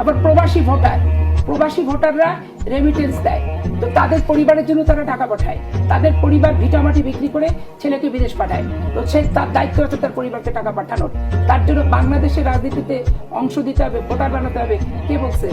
আবার প্রবাসী ভোটার। প্রবাসী ভোটাররা রেমিটেন্স দেয়। তো তাদের পরিবারের জন্য তারা টাকা পাঠায়। তাদের পরিবার ভিটামাটি বিক্রি করে ছেলেকে বিদেশ পাঠায়। তো সে তার দায়িত্ব আছে তার পরিবারকে টাকা পাঠানোর। তার জন্য বাংলাদেশের রাজনীতিতে অংশ দিতে হবে, ভোটার বানাতে হবে। কে বলছে?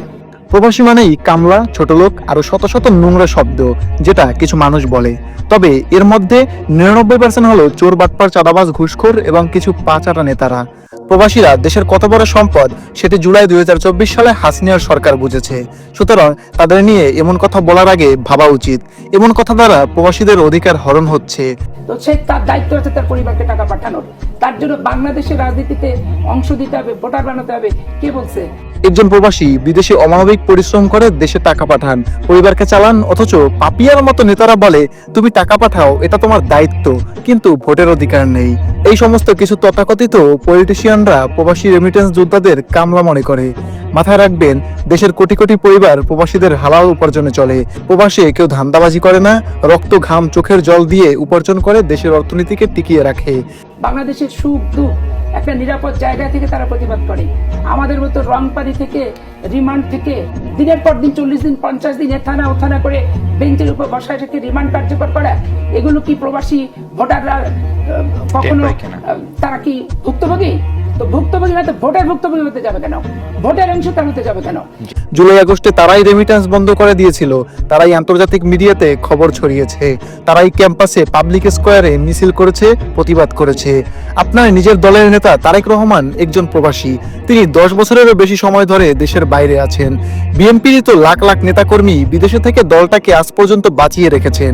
প্রবাসী মানেই কামলা ছোট লোক আরও শত শত নোংরা শব্দ, যেটা কিছু মানুষ বলে। তবে এর মধ্যে নিরানব্বই পার্সেন্ট হলো চোর বাটপার চাঁদাবাজ, ঘুষখোর এবং কিছু পাচারা নেতারা। প্রবাসীরা দেশের কত বড় সম্পদ, সেটি জুলাই দুই হাজার চব্বিশ সালে হাসিনার সরকার বুঝেছে। সুতরাং তাদের নিয়ে এমন কথা বলার আগে ভাবা উচিত। এমন কথা দ্বারা প্রবাসীদের অধিকার হরণ হচ্ছে। তো সে তার দায়িত্ব আছে তার পরিবারকে টাকা পাঠানোর। জন্য বাংলাদেশের রাজনীতিতে অংশ দিতে হবে, ভোটার বানাতে হবে। কে বলছে? একজন প্রবাসী বিদেশে অমানবিক পরিশ্রম করে দেশে টাকা পাঠান, পরিবারকে চালান, অথচ পাপিয়ার মতো নেতারা বলে, তুমি টাকা পাঠাও, এটা তোমার দায়িত্ব। কিন্তু ভোটের অধিকার নেই। এই সমস্ত কিছু তথাকথিত পলিটিশিয়ানরা প্রবাসী রেমিটেন্স যোদ্ধাদের কামলা মনে করে। মাথায় রাখবেন দেশের কোটি কোটি পরিবার প্রবাসীদের হালাল উপার্জনে চলে। প্রবাসে কেউ ধান্দাবাজি করে না রক্ত ঘাম চোখের জল দিয়ে উপার্জন করে দেশের অর্থনীতিকে টিকিয়ে রাখে। বাংলাদেশের সুখ দুঃখ একটা নিরাপদ জায়গা থেকে তারা প্রতিবাদ করে। আমাদের মতো রংপানি থেকে রিমান্ড থেকে দিনের পর দিন চল্লিশ দিন পঞ্চাশ দিন এ থানা ও থানা করে বেঞ্চের উপর বসায় থেকে রিমান্ড কার্যকর করা এগুলো কি প্রবাসী ভোটাররা কখনো তারা কি ভুক্তভোগী? তো ভুক্তভোগী না তো ভোটের ভুক্তভোগী হতে যাবে কেন? ভোটের অংশ তার হতে যাবে কেন? জুলাই আগস্টে তারাই রেমিটেন্স বন্ধ করে দিয়েছিল। তারাই আন্তর্জাতিক মিডিয়াতে খবর ছড়িয়েছে। তারাই ক্যাম্পাসে পাবলিক স্কোয়ারে মিছিল করেছে, প্রতিবাদ করেছে। আপনার নিজের দলের নেতা তারেক রহমান একজন প্রবাসী। তিনি দশ বছরেরও বেশি সময় ধরে দেশের বাইরে আছেন। বিএনপির তো লাখ লাখ নেতাকর্মী বিদেশে থেকে দলটাকে আজ পর্যন্ত বাঁচিয়ে রেখেছেন।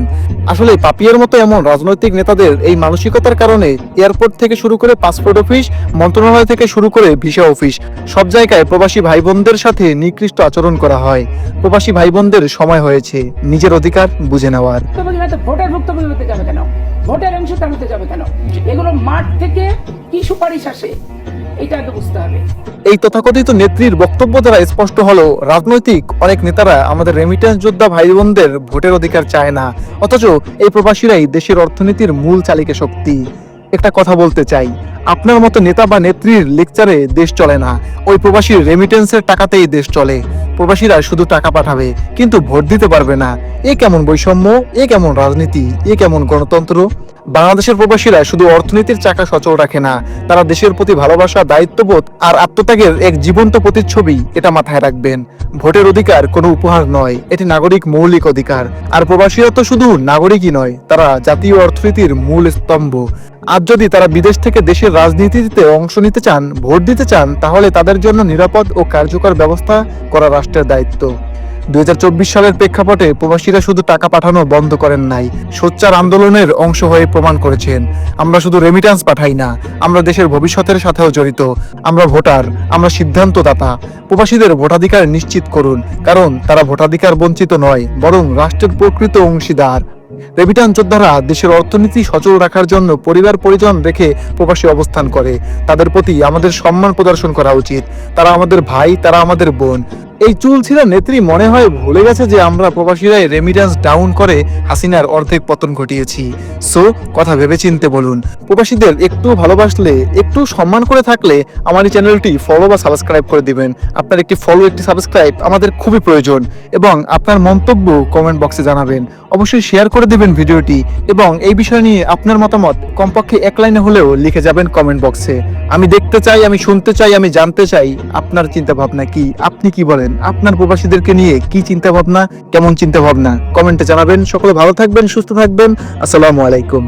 আসলে পাপিয়ার মতো এমন রাজনৈতিক নেতাদের এই মানসিকতার কারণে এয়ারপোর্ট থেকে শুরু করে পাসপোর্ট অফিস মন্ত্রণালয় থেকে শুরু করে ভিসা অফিস সব জায়গায় প্রবাসী ভাই বোনদের সাথে নিকৃষ্ট আচরণ করা হয়। প্রবাসী ভাই বোনদের সময় হয়েছে নিজের অধিকার বুঝে নেওয়ার। ভুক্তভোগী না তো ভোটের ভুক্তভোগী হতে যাবে কেন? ভোটের অংশ হতে যাবে কেন? এগুলো মাঠ থেকে কি সুপারিশ আসে? এটা আগে বুঝতে হবে। এই তথাকথিত নেত্রীর বক্তব্য দ্বারা স্পষ্ট হলো রাজনৈতিক অনেক নেতারা আমাদের রেমিটেন্স যোদ্ধা ভাই বোনদের ভোটের অধিকার চায় না। অথচ এই প্রবাসীরাই দেশের অর্থনীতির মূল চালিকা শক্তি একটা কথা বলতে চাই। আপনার মতো নেতা বা নেত্রীর লেকচারে দেশ চলে না। ওই প্রবাসীর রেমিটেন্সের টাকাতেই দেশ চলে। প্রবাসীরা শুধু টাকা পাঠাবে, কিন্তু ভোট দিতে পারবে না। এ কেমন বৈষম্য? এ কেমন রাজনীতি? এ কেমন গণতন্ত্র? বাংলাদেশের প্রবাসীরা শুধু অর্থনীতির চাকা সচল রাখে না, তারা দেশের প্রতি ভালোবাসা, দায়িত্ববোধ আর আত্মত্যাগের এক জীবন্ত প্রতিচ্ছবি এটা মাথায় রাখবেন। ভোটের অধিকার কোনো উপহার নয়, এটি নাগরিক মৌলিক অধিকার। আর প্রবাসীরা তো শুধু নাগরিকই নয়, তারা জাতীয় অর্থনীতির মূল স্তম্ভ। আর যদি তারা বিদেশ থেকে দেশের রাজনীতিতে অংশ নিতে চান, ভোট দিতে চান, তাহলে তাদের জন্য নিরাপদ ও কার্যকর ব্যবস্থা করা রাষ্ট্রের দায়িত্ব। দুই হাজার চব্বিশ সালের প্রেক্ষাপটে প্রবাসীরা শুধু টাকা পাঠানো বন্ধ করেন নাই, সোচ্চার আন্দোলনের অংশ হয়ে প্রমাণ করেছেন। আমরা শুধু রেমিটেন্স পাঠাই না, আমরা দেশের ভবিষ্যতের সাথেও জড়িত। আমরা ভোটার, আমরা সিদ্ধান্তদাতা। প্রবাসীদের ভোটাধিকার নিশ্চিত করুন, কারণ তারা ভোটাধিকার বঞ্চিত নয়, বরং রাষ্ট্রের প্রকৃত অংশীদার। রেমিটান যোদ্ধারা দেশের অর্থনীতি সচল রাখার জন্য পরিবার পরিজন রেখে প্রবাসী অবস্থান করে। তাদের প্রতি আমাদের সম্মান প্রদর্শন করা উচিত। তারা আমাদের ভাই, তারা আমাদের বোন। এই চুল ছিঁড়া নেত্রী মনে হয় ভুলে গেছে যে আমরা প্রবাসীরাই রেমিটেন্স ডাউন করে হাসিনার অর্ধেক পতন ঘটিয়েছি। সো কথা ভেবেচিন্তে বলুন, প্রবাসীদের একটু ভালোবাসলে, একটু সম্মান করে থাকলে আমার এই চ্যানেলটি ফলো বা সাবস্ক্রাইব করে দিবেন। আপনার একটি ফলো একটি সাবস্ক্রাইব আমাদের খুবই প্রয়োজন এবং আপনার মন্তব্য কমেন্ট বক্সে জানাবেন। অবশ্যই শেয়ার করে দিবেন ভিডিওটি এবং এই বিষয় নিয়ে আপনার মতামত কমপক্ষে এক লাইনে হলেও লিখে যাবেন কমেন্ট বক্সে আমি দেখতে চাই, আমি শুনতে চাই, আমি জানতে চাই, আপনার চিন্তা ভাবনা কি? আপনি কি বলেন? আপনার প্রবাসীদেরকে নিয়ে কি চিন্তা ভাবনা কেমন চিন্তা ভাবনা কমেন্টে জানাবেন। সকলে ভালো থাকবেন, সুস্থ থাকবেন। আসসালামু আলাইকুম।